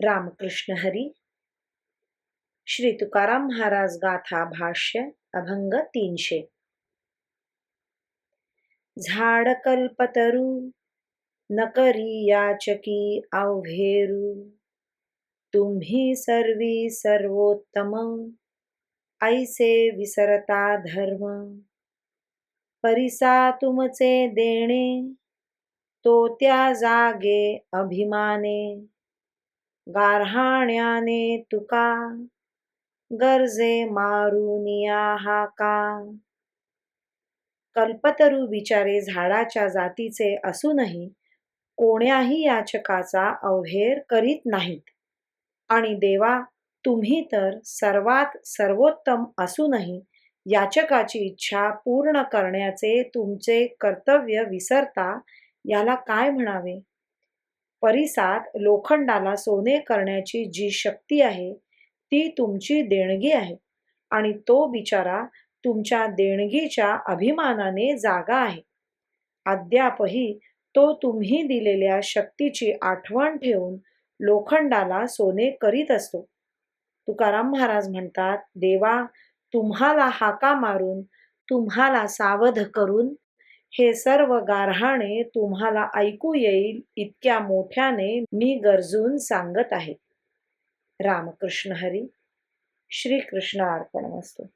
रामकृष्ण हरी। श्री तुकाराम महाराज गाथा भाष्य अभंग तीनशे। झाड कल्पतरू नकरी याचकी अवघेरू तुम्ही सर्वी सर्वोत्तम ऐसे विसरता धर्म। परिसा तुमचे देणे तो त्या जागे अभिमाने। गारहाण्याने तुका गरजे मारुनिया हाका. कल्पतरू बिचारे झाडाच्या जातीचे असूनही कोण्याही याचकाचा अवहेर करीत नाहीत. आणि देवा तुम्ही तर सर्वात सर्वोत्तम असूनही याचकाची इच्छा पूर्ण करण्याचे तुमचे कर्तव्य विसरता याला काय म्हणावे? परिसात लोखंडाला सोने करण्याची जी शक्ती आहे ती तुमची देणगी आहे. आणि तो बिचारा तुमच्या देणगीच्या अभिमानाने जागा आहे. अद्यापही तो तुम्ही दिलेल्या शक्तीची आठवण ठेवून लोखंडाला सोने करीत असतो. तुकाराम महाराज म्हणतात देवा तुम्हाला हाका मारून तुम्हाला सावध करून हे सर्व गारहाणे तुम्हाला ऐकू येईल इतक्या मोठ्याने मी गरजून सांगत आहे. रामकृष्ण हरी. श्रीकृष्ण अर्पण असतो